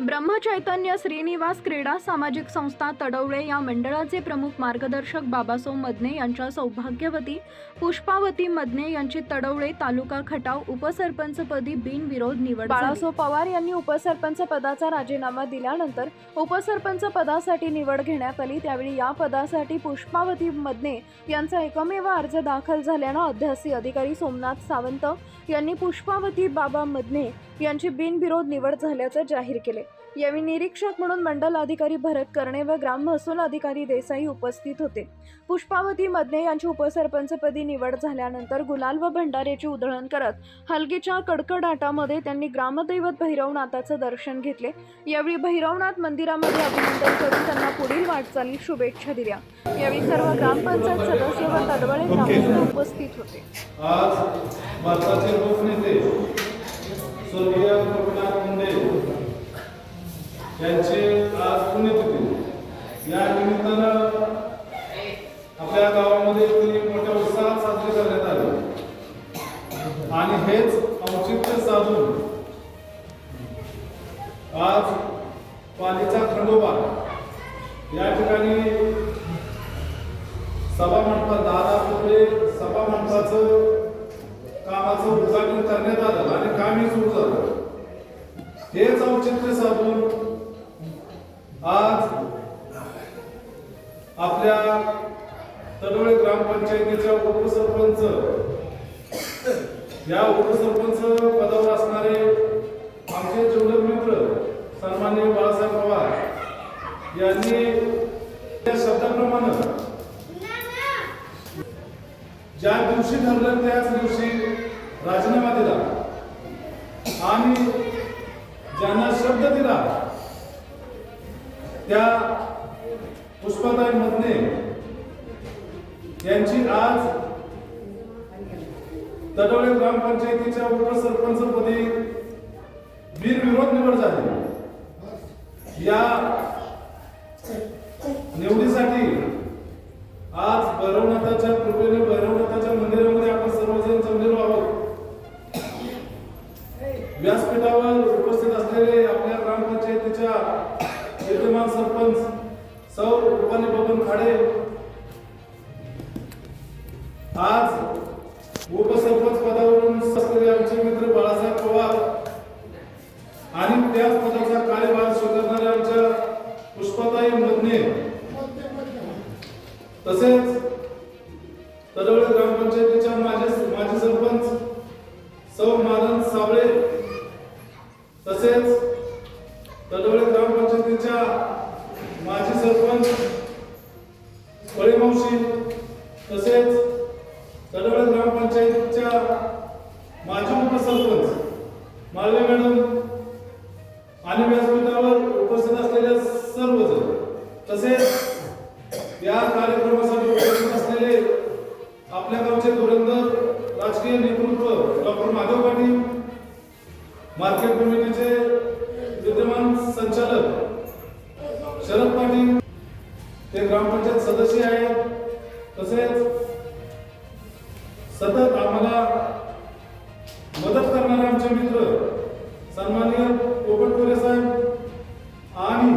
ब्रह्मचैतन्य श्रीनिवास क्रीडा सामाजिक संस्था तडवळे या मंडळाचे प्रमुख मार्गदर्शक बाबासो मदने यांच्या सौभाग्यवती पुष्पावती मदने यांची तडवळे तालुका खटाव उपसरपंचपदी बिनविरोध निवड बाळासो पवार यांनी उपसरपंच पदाचा राजीनामा दिल्यानंतर उपसरपंच पदासाठी निवड घेण्यात आली. त्यावेळी या पदासाठी पुष्पावती मदने यांचा एकमेव अर्ज दाखल झाल्यानं अध्यासी अधिकारी सोमनाथ सावंत यांनी पुष्पावती बाबा मदने यांची बिनविरोध निवड झाल्याचं जाहीर केले. यावेळी निरीक्षक म्हणून मंडल अधिकारी भरत करणे व ग्राम महसूल अधिकारी देसाई उपस्थित होते. पुष्पावती मदने यांची उपसरपंचपदी निवड झाल्यानंतर गुलाल व भंडाऱ्याची उधळण करत हलगीच्या कडकडाटामध्ये त्यांनी ग्रामदैवत भैरवनाथाचं दर्शन घेतले. यावेळी भैरवनाथ मंदिरामध्ये अभिनंदन करून त्यांना पुढील वाटचाली शुभेच्छा दिल्या. यावेळी सर्व ग्रामपंचायत सदस्य व तडवळे ग्रामस्थ उपस्थित होते. आज भारताचे लोकनेते स्वर्गीय गोपीनाथ मुंडे यांचे आज पुण्यतिथी. या निमित्तानं आपल्या गावामध्ये ती मोठ्या उत्साहात साजरी करण्यात आली. आणि हेच औचित्य साधून आज पालीचा खंडोबा या ठिकाणी सभा मंडपात दहा पुढे रुपये सभा मंडपाचं कामाचं उद्घाटन करण्यात आलं आणि कामही सुरू झालं. हेच औचित्य साधून आज आपल्या तडोळे ग्रामपंचायतीच्या उपसरपंच या उपसरपंच पदावर असणारे आमचे जेवढे मित्र सन्मान्य बाळासाहेब पवार यांनी त्या शब्दाप्रमाणे ज्या दिवशी ठरलं त्याच दिवशी राजीनामा दिला आणि ज्यांना शब्द दिला त्या पुष्पाताई मधने यांची आज तडोळे ग्रामपंचायतीच्या उपसरपंचपदी बिनविरोध निवड झाली. या निवडीसाठी आज भैरवनाथाच्या कृपेने भैरवनाथाच्या तडवळे ग्रामपंचायतीच्या माजी सरपंच फळेमावशी तसेच तडवळे ग्रामपंचायतीच्या माजी उपसरपंच माळवे मॅडम आणि व्यासपीठावर उपस्थित असलेल्या सर्वजण तसेच सतत आम्हाला मदत करणारे आमचे मित्र सन्माननीय पोपटकोरे साहेब आणि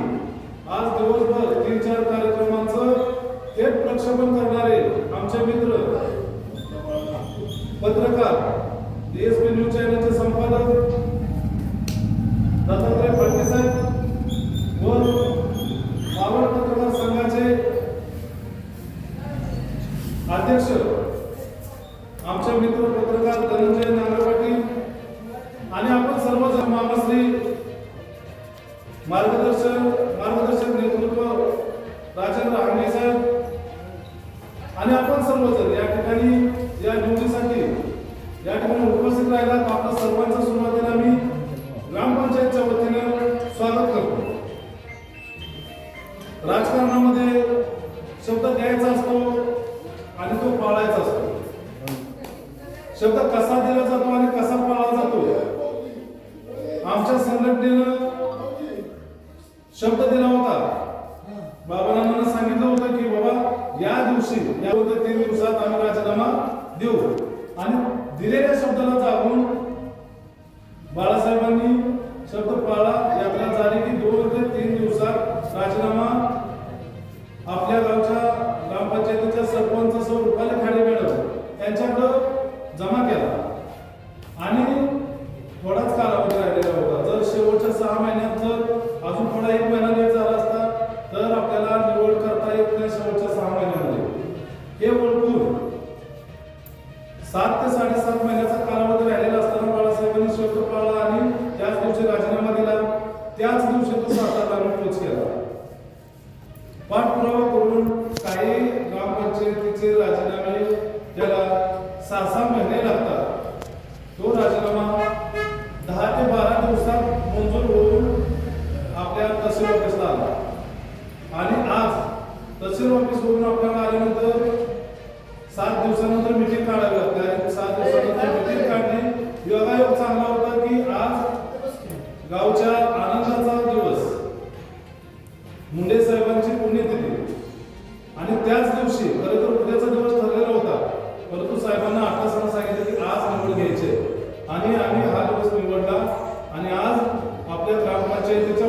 आज दिवसभर तीन चार कार्यक्रमांचं थेट प्रक्षेपण करणारे आमचे मित्र पत्रकार डीएसपी न्यूज चॅनलचे संपादक दत्तात्रय फडके साहेब व मावळ पत्रकार संघाचे अध्यक्ष आमचे मित्र पत्रकार धनंजय नांगर पाटील आणि आपण मामाश्री मार्गदर्शक मार्गदर्शक नेतृत्व राजेंद्र आंगे साहेब आणि आपण सर्वजण या ठिकाणी या निवडीसाठी या ठिकाणी उपस्थित राहिला. आपल्या सर्वांचं सुरुवातीला आम्ही ग्रामपंचायतच्या वतीनं स्वागत करतो. राजकारणामध्ये शब्द द्यायचा असतो आणि तो पाळायचा असतो. शब्द कसा दिला जातो आणि कसा या दिवशी या तीन दिवसात आम्ही राजीनामा देऊ. आणि ग्रामपंचायतीचे राजीनामे ज्याला सहा सहा महिने लागतात तो राजीनामा दहा ते बारा दिवसात मंजूर होऊन आपल्या तहसील ऑफिसला आला. आणि आज तहसील ऑफिसवरून आपल्याला आल्यानंतर सात दिवसानंतर मिटिंग काढावी लागते. आणि सात दिवसानंतर मिटिंग काढणे योगायोग चांगला होता की आज गावच्या आनंदाचा दिवस. मुंडे साहेबांची पुण्यतिथी. आणि त्याच दिवशी खरं तर उद्याचा दिवस ठरलेला होता. परंतु साहेबांना आठासाला सांगितलं की आज निवड घ्यायचे आणि आम्ही हा दिवस निवडला. आणि आज आपल्या ग्रामपंचायतीच्या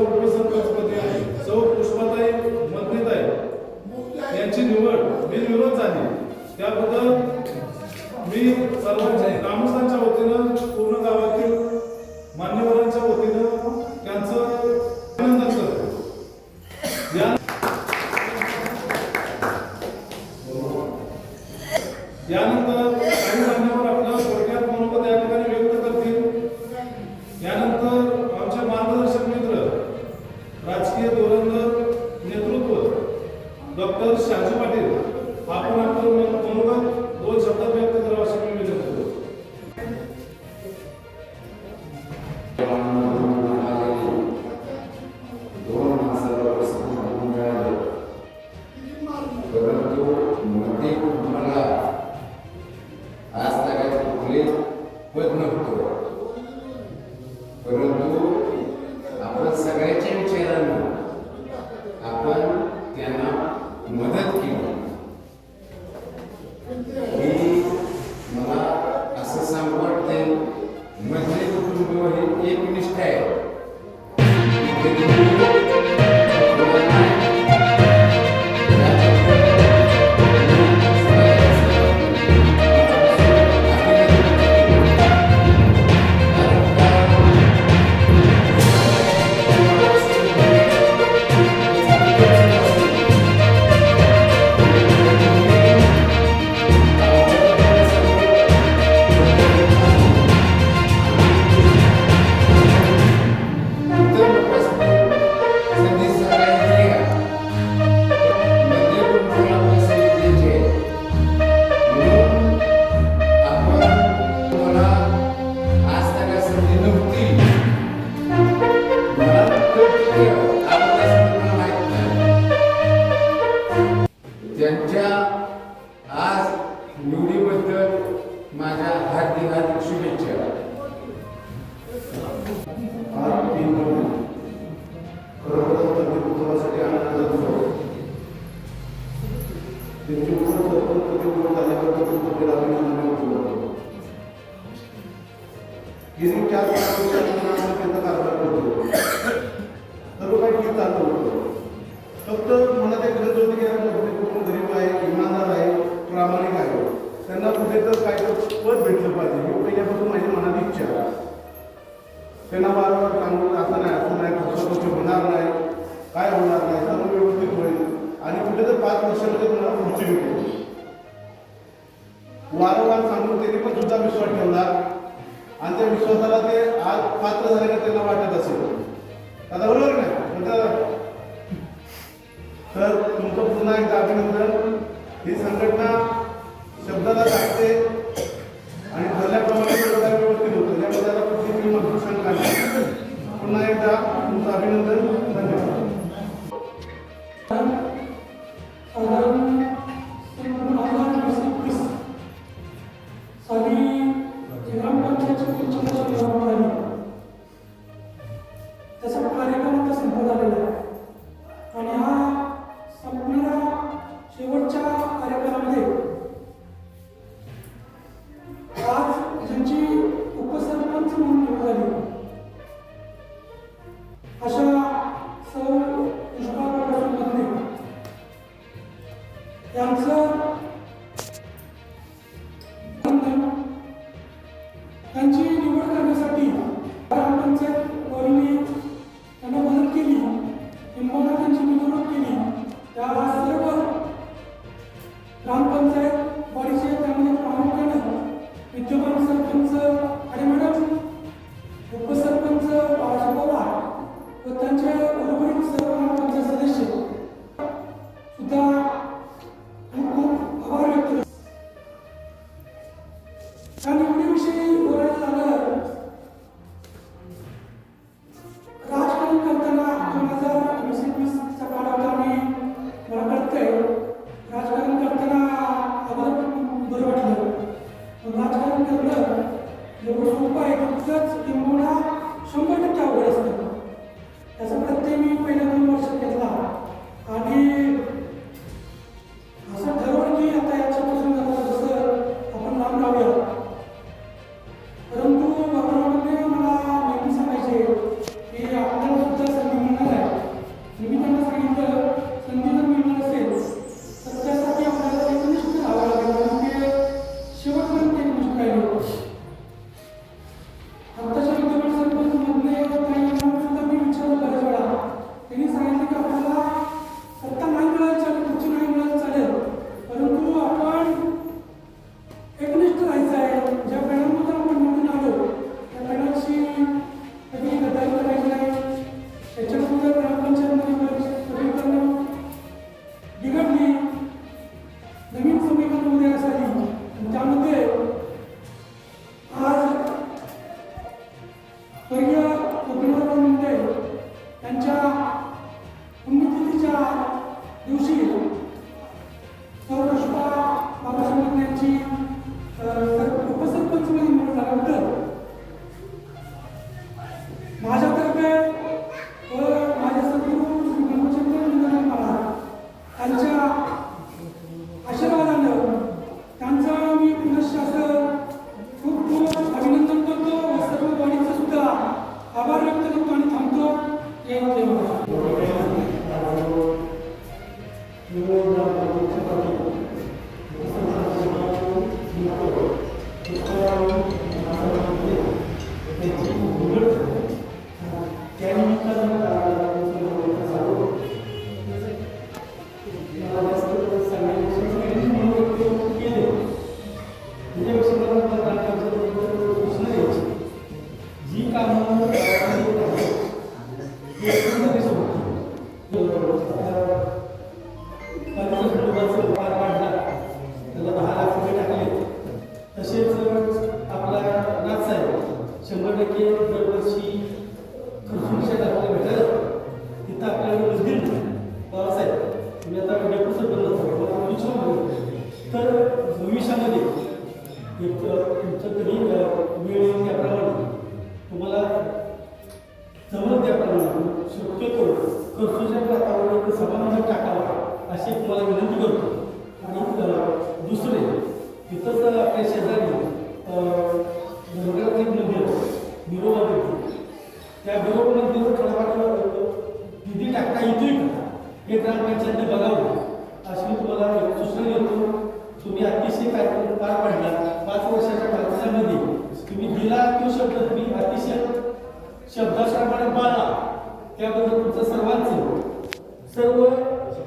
गेली चार पाच त्यांचा कारभार करतो. सर्व काही ठीक चाललं होतं. फक्त मला ते खरंच होतं की आपलं कुटुंब गरीब आहे इमानदार आहे प्रामाणिक आहे. त्यांना कुठे तर काय तर पद भेटलं पाहिजे हे पहिल्यापासून माझी मनात इच्छा त्यांना वारंवार सांगून असं नाही असं नाही फसवणूक होणार नाही काय होणार नाही सर्व व्यवस्थित होईल. आणि कुठे तर पाच वर्षामध्ये तुम्हाला पुढची भेटेल. वारंवार सांगून त्यांनी पण सुद्धा विश्वास ठेवला. आणि त्या विश्वासाला ते आज पात्र झाले का त्यांना वाटत असेल. आता बरोबर नाही तर तुमचं पुन्हा एकदा अभिनंदन. ही संघटना शब्दाला लागते जेवढं सोपं आहे तितकंच किंबहुना शंभर टक्के अवघड असतं. त्याचा प्रत्यय मी पहिल्यांदा इतर भविष्यामध्ये तुमचं कधी वेळ त्याप्रमाणे तुम्हाला जमत त्याप्रमाणे शक्य शक्यतो कर्तूच्या वातावरणात समाधान टाकावा अशी तुम्हाला विनंती करतो. आणि दुसरे इतर इथंच आपल्या शेजारी नगरातील मध्ये बिरोबा मंदिर त्या बिरोबा मंदिर थोडा निधी टाकता येतोय का? हे ग्रामपंचायतने बघावं. अशी तुम्हाला सूचना देतो. तुम्ही अतिशय काय पार पाडला? पाच वर्षाच्या कालावधीमध्ये. तुम्ही दिला तो शब्द तुम्ही अतिशय शब्दाप्रमाणे पाळला. त्याबद्दल तुमचं सर्वांच सर्व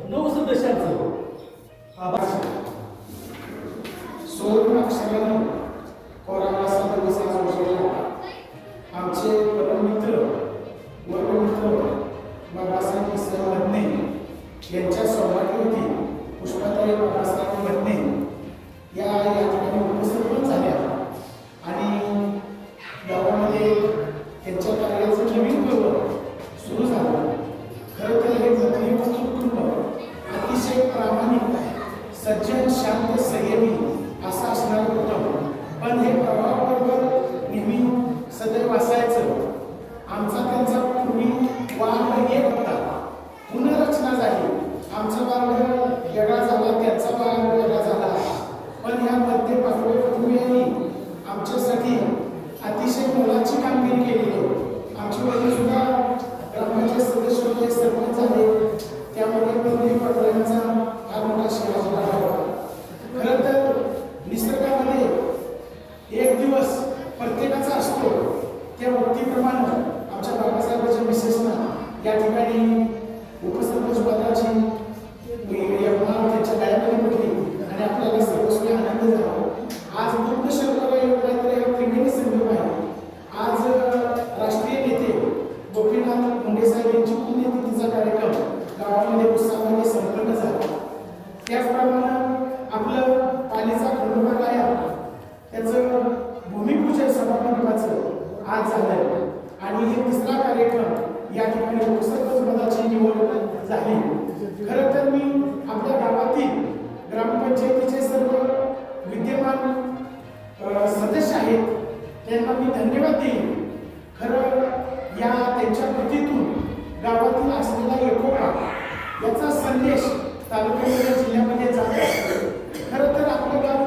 नऊ सदस्यांचं आभार. सोडून अक्षराला já त्याप्रमाणे आमच्या बाबासाहेबांच्या मिसेसना या ठिकाणी उपसरपंच पदाची या ठिकाणी लोकसरपंच पदाची निवड झाली. खरं तर मी आपल्या गावातील ग्रामपंचायतीचे सर्व विद्यमान सदस्य आहेत त्यांना मी धन्यवाद देईन. खरं या त्यांच्या कृतीतून गावातील असलेला एकोपा याचा संदेश तालुक्यामध्ये जिल्ह्यामध्ये जात असतो. खरं तर आपलं गाव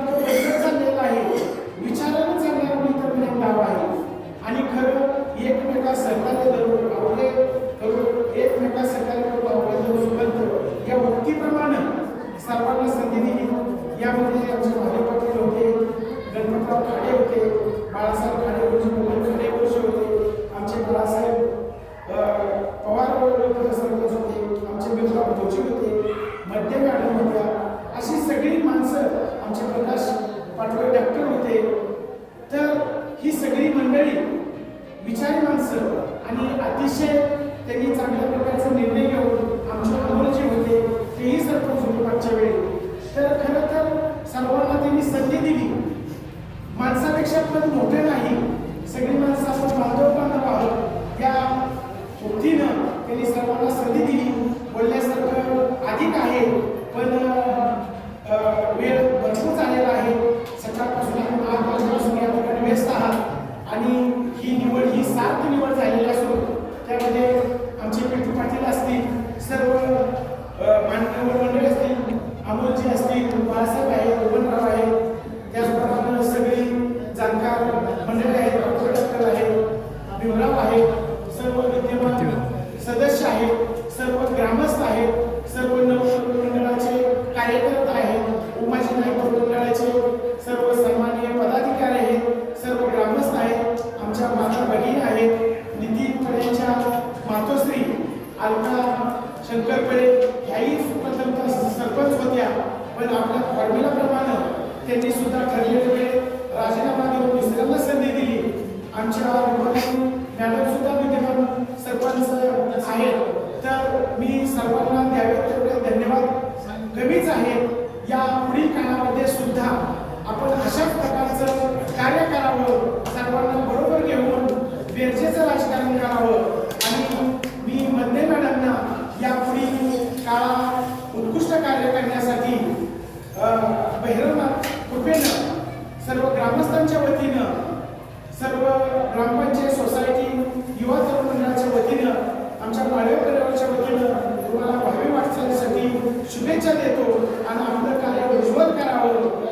essa rede que você põe na gram panchayat society युवा तरुण मंडळाच्या वतीनं आमच्या पाळीव परिवाराच्या वतीनं तुम्हाला भावी वाटचालीसाठी शुभेच्छा देतो आणि आपलं कार्य उज्ज्वल करावं.